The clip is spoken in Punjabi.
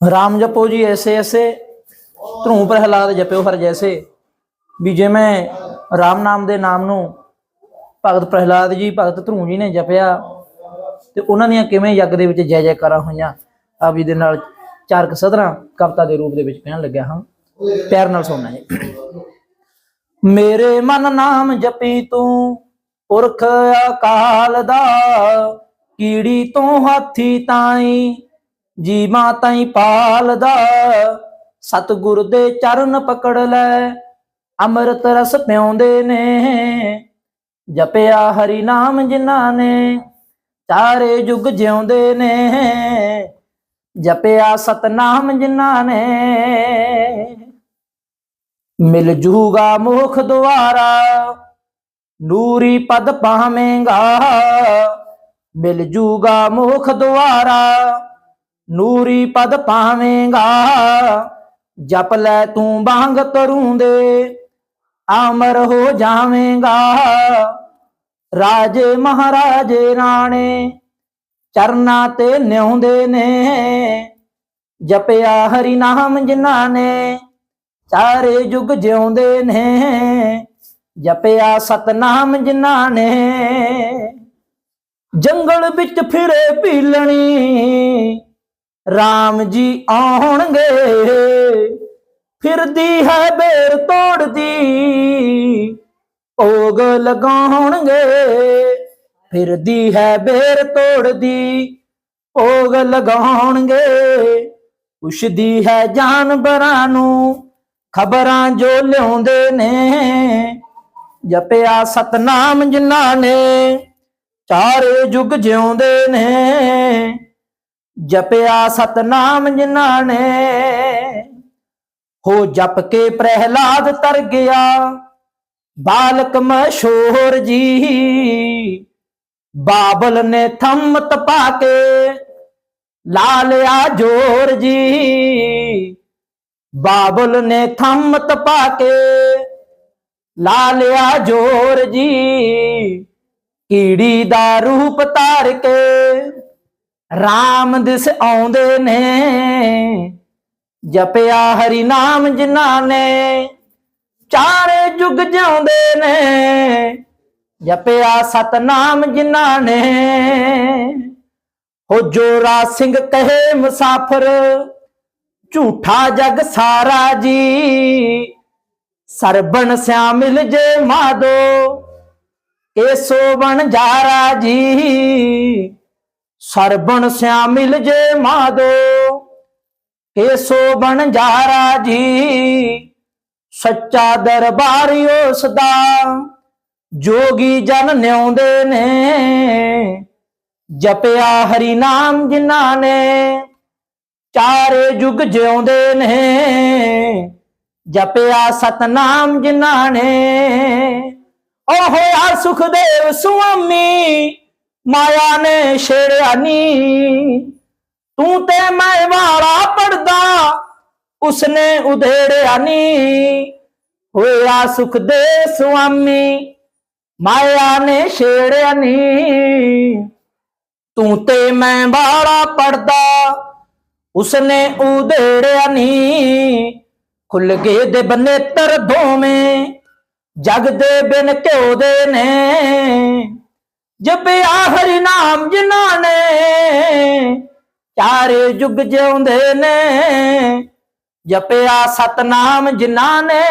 ਰਾਮ ਜਪੋ ਜੀ ਐਸੇ ਐਸੇ, ਧਰੂ ਪ੍ਰਹਿਲਾਦ ਜਪਿਓ ਹਰ ਜੈਸੇ। ਵੀ ਜਿਵੇਂ ਰਾਮ ਨਾਮ ਦੇ ਨਾਮ ਨੂੰ ਭਗਤ ਪ੍ਰਹਿਲਾਦ ਜੀ, ਭਗਤ ਧਰੂ ਜੀ ਨੇ ਜਪਿਆ, ਤੇ ਉਹਨਾਂ ਦੀਆਂ ਕਿਵੇਂ ਯੱਗ ਦੇ ਵਿੱਚ ਜੈ ਜੈਕਾਰਾਂ ਹੋਈਆਂ, ਆਪ ਜੀ ਦੇ ਨਾਲ ਚਾਰ ਕੁ ਸਦਰਾਂ ਕਵਿਤਾ ਦੇ ਰੂਪ ਦੇ ਵਿੱਚ ਕਹਿਣ ਲੱਗਿਆ ਹਾਂ। ਪਿਆਰ ਨਾਲ ਸੁਣਨਾ ਜੀ। ਮੇਰੇ ਮਨ ਨਾਮ ਜਪੀ ਤੂੰ, ਪੁਰਖ ਅਕਾਲ ਦਾ, ਕੀੜੀ ਤੋਂ ਹਾਥੀ ਤਾਈ ਜੀ ਜੀਵਾਂ ਤਾਈ ਪਾਲਦਾ। ਸਤਿਗੁਰ ਦੇ ਚਰਨ ਪਕੜ ਲੈ, ਅੰਮ੍ਰਿਤ ਰਸ ਪਿਉਂਦੇ ਨੇ। ਜਪਿਆ ਹਰੀ ਨਾਮ ਜਿਨ੍ਹਾਂ ਨੇ, ਚਾਰੇ ਯੁਗ ਜਿਉਂਦੇ ਨੇ। ਜਪਿਆ ਸਤਨਾਮ ਜਿਨ੍ਹਾਂ ਨੇ, ਮਿਲ ਜੂਗਾ ਮੁਖ ਦੁਆਰਾ। ਨੂਰੀ ਪਦ ਪਾਵੇਂਗਾ ਮਿਲ ਜੂਗਾ ਮੁਖ ਦੁਆਰਾ। ਨੂਰੀ ਪਦ ਪਾਵੇਂਗਾ। ਜਪ ਲੈ ਤੂੰ ਬਾੰਗ ਤਰੂੰਦੇ, ਆਮਰ ਹੋ ਜਾਵੇਂਗਾ। ਰਾਜੇ ਮਹਾਰਾਜੇ ਰਾਣੇ ਚਰਨਾਂ ਤੇ ਨਿਉਂਦੇ ਨੇ। ਜਪਿਆ ਹਰੀ ਨਾਮ ਜਿਨ੍ਹਾਂ ਨੇ, ਚਾਰੇ ਯੁਗ ਜਿਉਂਦੇ ਨੇ। ਜਪਿਆ ਸਤਨਾਮ ਜਿਨ੍ਹਾਂ ਨੇ, ਜੰਗਲ ਵਿੱਚ ਫਿਰੇ ਪੀਲਣੀ ਰਾਮ ਜੀ ਆਉਣਗੇ। ਫਿਰਦੀ ਹੈ ਬੇਰ ਤੋੜਦੀ, ਭੋਗ ਲਗਾਉਣਗੇ। ਫਿਰਦੀ ਹੈ ਬੇਰ ਤੋੜਦੀ, ਭੋਗ ਲਗਾਉਣਗੇ। ਪੁੱਛਦੀ ਹੈ ਜਾਨਵਰਾਂ ਨੂੰ, ਖਬਰਾਂ ਜੋ ਲਿਆਉਂਦੇ ਨੇ। ਜਪਿਆ ਸਤਨਾਮ ਜਿਨ੍ਹਾਂ ਨੇ, ਚਾਰੇ ਜੁਗ ਜਿਉਂਦੇ ਨੇ। ਜਪਿਆ ਸਤਨਾਮ ਜਿਨ੍ਹਾਂ ਨੇ, ਹੋ ਜਪ ਕੇ ਪ੍ਰਹਿਲਾਦ ਤਰ ਗਿਆ। ਬਾਲਕ ਮਸ਼ਹੂਰ ਜੀ, ਬਾਬਲ ਨੇ ਥੰਮ ਪਾ ਕੇ ਲਾ ਲਿਆ ਜੋਰ ਜੀ। ਬਾਬਲ ਨੇ ਥੰਮਤ ਪਾ ਕੇ ਲਾ ਲਿਆ ਜੋਰ ਜੀ। ਕੀੜੀ ਦਾ ਰੂਪ ਧਾਰ ਕੇ RAM ਦਿਸ ਆਉਂਦੇ ਨੇ। ਜਪਿਆ ਹਰੀ ਨਾਮ ਜਿਨ੍ਹਾਂ ਨੇ, ਚਾਰੇ ਜੁਗ ਜਾਉਂਦੇ ਨੇ। ਜਪਿਆ ਸਤਨਾਮ ਜਿਨ੍ਹਾਂ ਨੇ, ਹੋ ਜੋਰਾ ਸਿੰਘ ਕਹੇ ਮੁਸਾਫਰ, ਝੂਠਾ ਜਗ ਸਾਰਾ ਜੀ। ਸਰਬਣ ਸਿਆ ਮਿਲ ਜੇ ਮਾਦੋ ਏਸੋ ਬਣ ਜਾਰਾ ਜੀ। ਸਰਬਣ ਸਿਆ ਮਿਲ ਜੇ ਮਾਦੋ ਏਸੋ ਬਣ ਜਾਰਾ ਜੀ ਸੱਚਾ ਦਰਬਾਰੀ ਉਸ ਦਾ ਜੋਗੀ ਜਨ ਨਿਉਂਦੇ ਨੇ, ਜਪਿਆ ਹਰੀ ਨਾਮ ਜਿਨ੍ਹਾਂ ਨੇ, ਚਾਰੇ ਜੁਗ ਜਿਉਂਦੇ ਨੇ, ਜਪਿਆ ਸਤਨਾਮ ਜਿਨ੍ਹਾਂ ਨੇ ਓ ਹੋਇਆ ਸੁਖਦੇਵ ਸੁਆਮੀ ਮਾਇਆ ਨੇ ਛੇੜਿਆ ਨੀ। ਤੂੰ ਤੇ ਮੈਂ ਵਾਲਾ ਪੜਦਾ ਉਸਨੇ ਉਧੇੜਿਆ ਨੀ। ਹੋਇਆ ਸੁਖਦੇਵ ਸੁਆਮੀ, ਮਾਇਆ ਨੇ ਛੇੜਿਆ ਨੀ। ਤੂੰ ਤੇ ਮੈਂ ਵਾਲਾ ਪੜਦਾ ਉਸਨੇ ਉਧੇੜਿਆ ਨੀ। ਖੁੱਲ ਗਏ ਦੇ ਬਨੇਤਰ ਦੋਵੇਂ, ਜਗ ਦੇ ਬਿਨ ਘਿਓ ਦੇ ਨੇ। ਜਪਿਆ ਹਰੀ ਨਾਮ ਜਿਨ੍ਹਾਂ ਨੇ ਚਾਰੇ ਯੁਗ ਜਿਉਂਦੇ ਨੇ। ਜਪਿਆ ਸਤਨਾਮ ਜਿਨ੍ਹਾਂ ਨੇ।